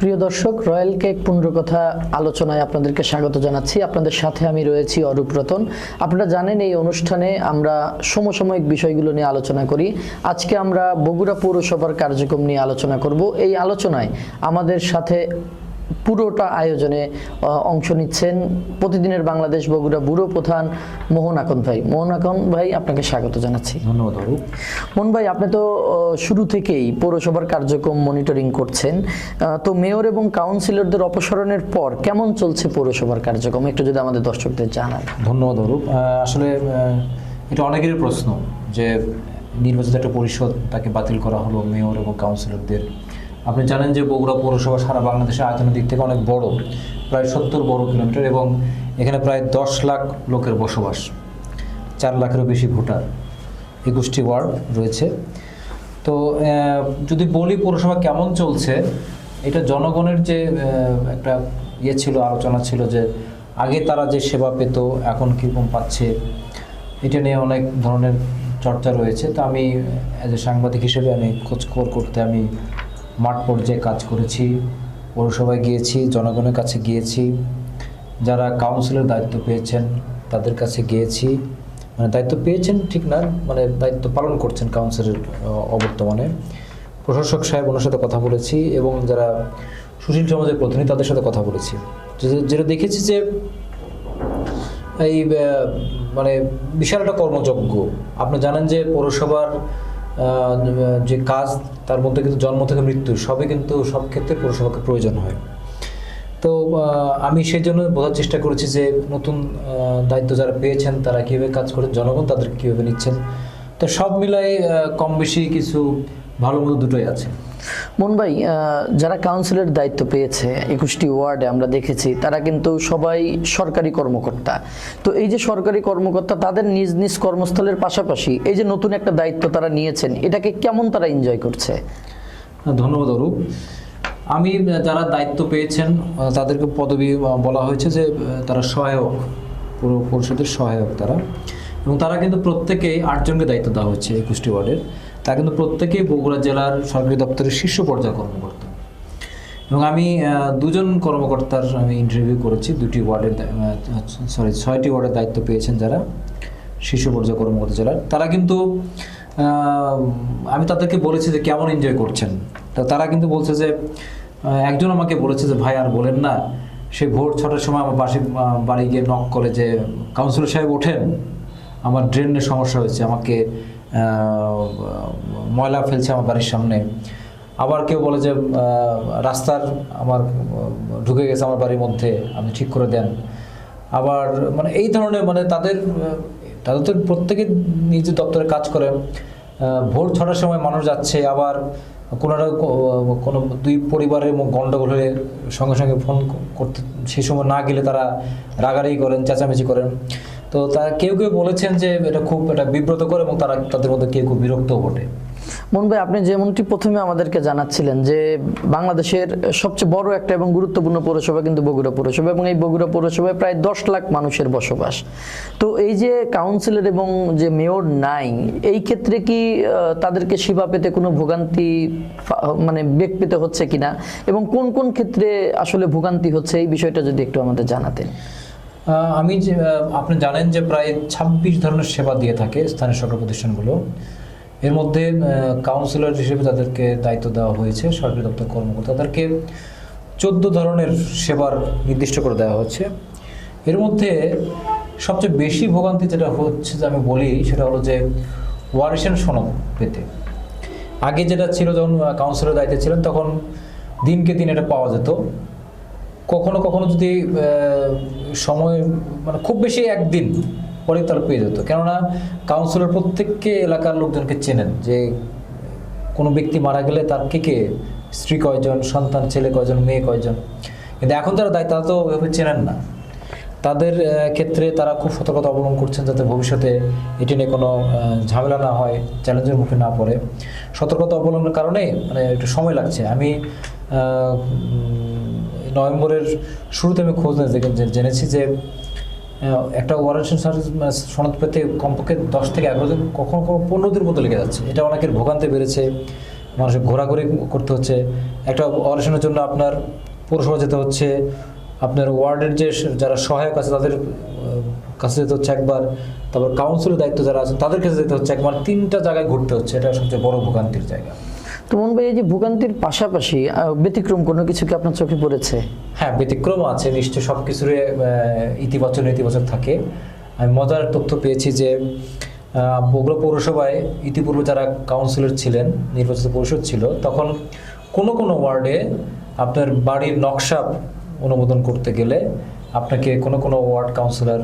প্রিয় দর্শক, royal cake পুনর কথা আলোচনায় আপনাদেরকে স্বাগত জানাচ্ছি। আপনাদের সাথে আমি রয়েছি অরূপ রতন। আপনারা জানেন, এই অনুষ্ঠানে আমরা সমসাময়িক বিষয়গুলো নিয়ে আলোচনা করি। আজকে আমরা বগুড়া পৌরসভার কার্যক্রম নিয়ে আলোচনা করব। এই আলোচনায় আমাদের সাথে পুরোটা আয়োজনে অংশ নিচ্ছেন প্রতিদিনের বাংলাদেশ বগুড়া ব্যুরো প্রধান মোহন আকন ভাই। মোহন আকন ভাই আপনাকে স্বাগত জানাচ্ছি। ধন্যবাদ মন ভাই আপনি তো শুরু থেকেই পৌরসভার কার্যক্রম মনিটরিং করছেন। তো মেয়র এবং কাউন্সিলরদের অপসারণের পর কেমন চলছে পৌরসভার কার্যক্রম? একটু যদি আমাদের দর্শকদের জানান। ধন্যবাদ অরূপ আসলে এটা অনেকেরই প্রশ্ন যে নির্বাচিত একটা পরিষদ তাকে বাতিল করা হলো মেয়র এবং কাউন্সিলরদের। আপনি জানেন যে বগুড়া পৌরসভা সারা বাংলাদেশের আয়তনের দিক থেকে অনেক বড়, প্রায় সত্তর বড় কিলোমিটার এবং এখানে প্রায় দশ লাখ লোকের বসবাস, চার লাখেরও বেশি ভোটার, একুশটি ওয়ার্ড রয়েছে। তো যদি বলি পৌরসভা কেমন চলছে, এটা জনগণের যে একটা ইয়ে ছিল, আলোচনা ছিল যে আগে তারা যে সেবা পেত, এখন কীরকম পাচ্ছে, এটা নিয়ে অনেক ধরনের চর্চা রয়েছে। তো আমি অ্যাজ এ সাংবাদিক হিসেবে আমি খোঁজখবর করতে আমি মাঠ পর্যায়ে কাজ করেছি, পৌরসভায় গিয়েছি, জনগণের কাছে গিয়েছি। যারা কাউন্সিলের দায়িত্ব পেয়েছেন, তাদের কাছে গিয়েছি। মানে দায়িত্ব পেয়েছেন ঠিক না মানে দায়িত্ব পালন করছেন কাউন্সিলের অবর্তমানে। প্রশাসক সাহেব ওনার সাথে কথা বলেছি এবং যারা সুশীল সমাজের প্রতিনিধি, তাদের সাথে কথা বলেছি। যেটা দেখেছি যে, এই মানে বিশাল একটা কর্মযজ্ঞ। আপনি জানেন যে পৌরসভার যে কাজ তার মধ্যে কিন্তু জন্ম থেকে মৃত্যু, সবই কিন্তু সব ক্ষেত্রে পৌরসভাকে প্রয়োজন হয়। তো আমি সেই জন্য বোঝার চেষ্টা করেছি যে নতুন দায়িত্ব যারা পেয়েছেন তারা কীভাবে কাজ করে, জনগণ তাদের কীভাবে নিচ্ছেন। তো সব মিলাই কম বেশি কিছু ভালো মতো দুটোই আছে। মন ভাই যারা কাউন্সিলের দায়িত্ব পেয়েছে, একুশটি ওয়ার্ডে আমরা দেখেছি, তারা কিন্তু সবাই সরকারি কর্মকর্তা। তো এই যে সরকারি কর্মকর্তা, তাদের নিজ নিজ কর্মস্থলের পাশাপাশি এই যে নতুন একটা দায়িত্ব তারা নিয়েছেন, এটাকে কেমন তারা এনজয় করছে? ধন্যবাদ অরূপ। আমি যারা দায়িত্ব পেয়েছেন তাদেরকে পদবি বলা হয়েছে যে তারা সহায়ক, পুরো, পরিষদের সহায়ক তারা। এবং তারা কিন্তু প্রত্যেকেই আটজনকে দায়িত্ব দেওয়া হচ্ছে একুশটি ওয়ার্ডের। তারা কিন্তু প্রত্যেকেই বগুড়া জেলার সরকারি দপ্তরের শীর্ষ পর্যায়ে কর্মকর্তা। এবং আমি দুজন কর্মকর্তার আমি ইন্টারভিউ করেছি, দুটি ওয়ার্ডের সরি ছয়টি ওয়ার্ডের দায়িত্ব পেয়েছেন যারা, শীর্ষ পর্যায়ে কর্মকর্তা জেলার তারা কিন্তু আমি তাদেরকে বলেছি যে কেমন এনজয় করছেন? তা তারা কিন্তু বলছে যে একজন আমাকে বলেছে যে, ভাই, আর বলেন না সে ভোর ছটার সময় আমার বাসি বাড়ি গিয়ে নক করে যে কাউন্সিলর সাহেব ওঠেন, আমার ড্রেনের সমস্যা হয়েছে, আমাকে ময়লা ফেলছে আমার বাড়ির সামনে। আবার কেউ বলে যে রাস্তার আমার ঢুকে গেছে আমার বাড়ির মধ্যে, আপনি ঠিক করে দেন। আবার মানে এই ধরনের মানে তাদের তাদের তো প্রত্যেকে নিজের দপ্তরে কাজ করে। ভোর ছটার সময় মানুষ যাচ্ছে, আবার কোনো কোনো দুই পরিবারের গন্ডগোল হলে সঙ্গে সঙ্গে ফোন করতে সেই সময় না গেলে তারা রাগারাগি করেন, চেঁচামেচি করেন। তো তারা কেউ কেউ বলেছেন যে এটা খুব এটা বিব্রত করে এবং তারা তাদের মধ্যে কেউ খুব বিরক্ত বটে। মন ভাই, আপনি যেমনটি প্রথমে আমাদেরকে জানাচ্ছিলেন যে বাংলাদেশের সবচেয়ে বড় একটা এবং গুরুত্বপূর্ণ পৌরসভা কিন্তু বগুড়া পৌরসভা এবং এই বগুড়া পৌরসভায় প্রায় দশ লাখ মানুষের বসবাস। তো এই যে কাউন্সিলর এবং যে মেয়র নাই, এই ক্ষেত্রে কি তাদেরকে সেবা পেতে কোনো ভোগান্তি মানে বেগ পেতে হচ্ছে কিনা? এবং কোন কোন ক্ষেত্রে আসলে ভোগান্তি হচ্ছে? এই বিষয়টা যদি একটু আমাদের জানাতেন। আমি যে আপনি জানেন যে প্রায় ছাব্বিশ ধরনের সেবা দিয়ে থাকে স্থানীয় সরকার প্রতিষ্ঠানগুলো। এর মধ্যে কাউন্সিলর হিসেবে তাদেরকে দায়িত্ব দেওয়া হয়েছে, সরকারি দপ্তর কর্মকর্তা। তাদেরকে চোদ্দ ধরনের সেবার নির্দিষ্ট করে দেওয়া হচ্ছে। এর মধ্যে সবচেয়ে বেশি ভোগান্তি যেটা হচ্ছে যে আমি বলি, সেটা হলো যে ওয়ারিশন সনদ পেতে। আগে যেটা ছিল, যখন কাউন্সিলর দায়িত্বে ছিলেন, তখন দিনকে দিন এটা পাওয়া যেত। কখনো কখনো যদি সময় মানে খুব বেশি একদিন পরে তারা পেয়ে যেত। কেননা কাউন্সিলর প্রত্যেককে এলাকার লোকজনকে চেনেন যে কোনো ব্যক্তি মারা গেলে তার কে কে, স্ত্রী কয়জন, সন্তান, ছেলে কয়জন, মেয়ে কয়জন। কিন্তু এখন তারা দায়িত্ব তারা তো চেনেন না। তাদের ক্ষেত্রে তারা খুব সতর্কতা অবলম্বন করছেন যাতে ভবিষ্যতে এটি নিয়ে কোনো ঝামেলা না হয়, চ্যালেঞ্জের মুখে না পড়ে। সতর্কতা অবলম্বনের কারণে মানে একটু সময় লাগছে। আমি নভেম্বরের শুরুতে আমি খোঁজ জেনেছি যে একটা ওয়ারেন্টেশন সার্ভিস সনদ পেতে কমপক্ষে দশ থেকে এগারো দিন, কখনো কখনো পনেরো দিন মতো লেগে যাচ্ছে। এটা অনেকের ভোগান্তি বেড়েছে, মানুষের ঘোরাঘুরি করতে হচ্ছে। একটা অপারেশনের জন্য আপনার পৌরসভা যেতে হচ্ছে আপনার ওয়ার্ডের যে যারা সহায়ক আছে তাদের কাছে যেতে হচ্ছে একবার তারপর কাউন্সিলের দায়িত্ব যারা আছে তাদের কাছে যেতে হচ্ছে একবার তিনটা জায়গায় ঘুরতে হচ্ছে এটা সবচেয়ে বড় ভোগান্তির জায়গা। তো মন ভাই এই যে ভোগান্তির পাশাপাশি ব্যতিক্রম কোনো কিছু কি আপনার চোখে পড়েছে? হ্যাঁ ব্যতিক্রম আছে নিশ্চয় সব কিছুরই ইতিবাচক নেতিবাচক থাকে। আমি মজার তথ্য পেয়েছি যে বগুড়া পৌরসভায় ইতিপূর্বে যারা কাউন্সিলর ছিলেন নির্বাচিত পরিষদ ছিল তখন কোনো কোনো ওয়ার্ডে আপনার বাড়ির নকশা অনুমোদন করতে গেলে আপনাকে কোনো কোনো ওয়ার্ড কাউন্সিলর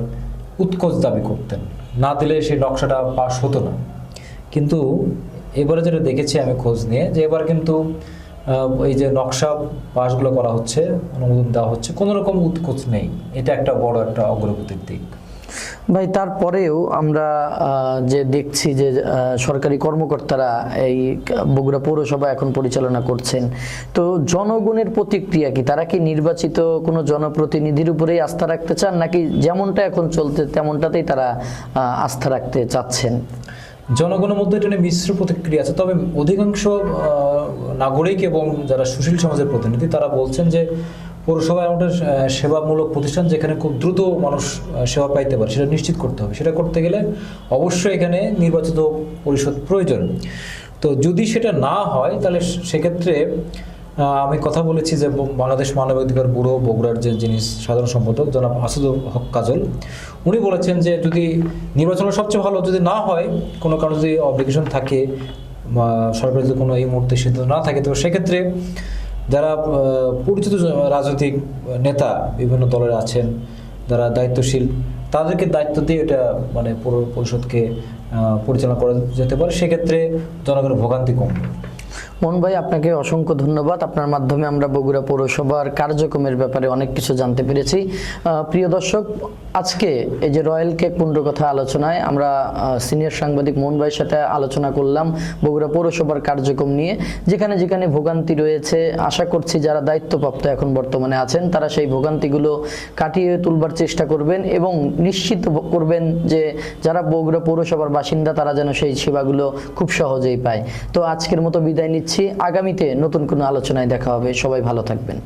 উৎকোচ দাবি করতেন। না দিলে সেই নকশাটা পাশ হতো না। কিন্তু এবারে যেটা দেখেছি আমি খোঁজ নিয়ে যে এবার কিন্তু এই যে নকশা পাশগুলো করা হচ্ছে, অনুমোদন দেওয়া হচ্ছে, কোনো রকম উৎকোচ নেই। এটা একটা বড় একটা অগ্রগতির দিক। ভাই, তারপরেও আমরা যে দেখছি যে সরকারি কর্মকর্তারা এই বগুড়া পৌরসভা এখন পরিচালনা করছেন, তো জনগণের প্রতিক্রিয়া কি? তারা কি নির্বাচিত কোনো জনপ্রতিনিধির উপরেই আস্থা রাখতে চান, নাকি যেমনটা এখন চলতে, তেমনটাতেই তারা আস্থা রাখতে চাচ্ছেন? জনগণের মধ্যে এটা মিশ্র প্রতিক্রিয়া আছে। তবে অধিকাংশ নাগরিক এবং যারা সুশীল সমাজের প্রতিনিধি, তারা বলছেন যে পৌরসভা এমন একটা সেবামূলক প্রতিষ্ঠান যেখানে খুব দ্রুত মানুষ সেবা পাইতে পারে, সেটা নিশ্চিত করতে হবে। সেটা করতে গেলে অবশ্যই এখানে নির্বাচিত পরিষদ প্রয়োজন। তো যদি সেটা না হয়, তাহলে সেক্ষেত্রে আমি কথা বলেছি যে বাংলাদেশ মানবাধিকার ব্যুরো বগুড়ার যে যিনি সাধারণ সম্পাদক, জনাব আসাদুল হক কাজল, উনি বলেছেন যে যদি নির্বাচন সবচেয়ে ভালো, যদি না হয়, কোনো কারণে যদি অব্লিগেশন থাকে, বা সরকারের যদি কোনো এই মুহূর্তে সিদ্ধান্ত না থাকে, তো সেক্ষেত্রে যারা পরিচিত রাজনৈতিক নেতা বিভিন্ন দলের আছেন, যারা দায়িত্বশীল, তাদেরকে দায়িত্ব দিয়ে এটা মানে পৌর পরিষদকে পরিচালনা করা যেতে পারে। সেক্ষেত্রে জনগণের ভোগান্তি কমবে। মন ভাই, আপনাকে অসংখ্য ধন্যবাদ। আপনার মাধ্যমে আমরা বগুড়া পৌরসভার কার্যক্রমের ব্যাপারে অনেক কিছু জানতে পেরেছি। প্রিয় দর্শক, আজকে এই যে রয়্যাল কেক পুণ্ড কথা আলোচনায় আমরা সিনিয়র সাংবাদিক মোহন ভাইয়ের সাথে আলোচনা করলাম বগুড়া পৌরসভার কার্যক্রম নিয়ে। যেখানে যেখানে ভোগান্তি রয়েছে, আশা করছি যারা দায়িত্বপ্রাপ্ত এখন বর্তমানে আছেন, তারা সেই ভোগান্তিগুলো কাটিয়ে তুলবার চেষ্টা করবেন এবং নিশ্চিত করবেন যে যারা বগুড়া পৌরসভার বাসিন্দা, তারা যেন সেই সেবাগুলো খুব সহজেই পায়। তো আজকের মতো বিদায় নিচ্ছি আগামীতে নতুন কোনো আলোচনায় দেখা হবে। সবাই ভালো থাকবেন।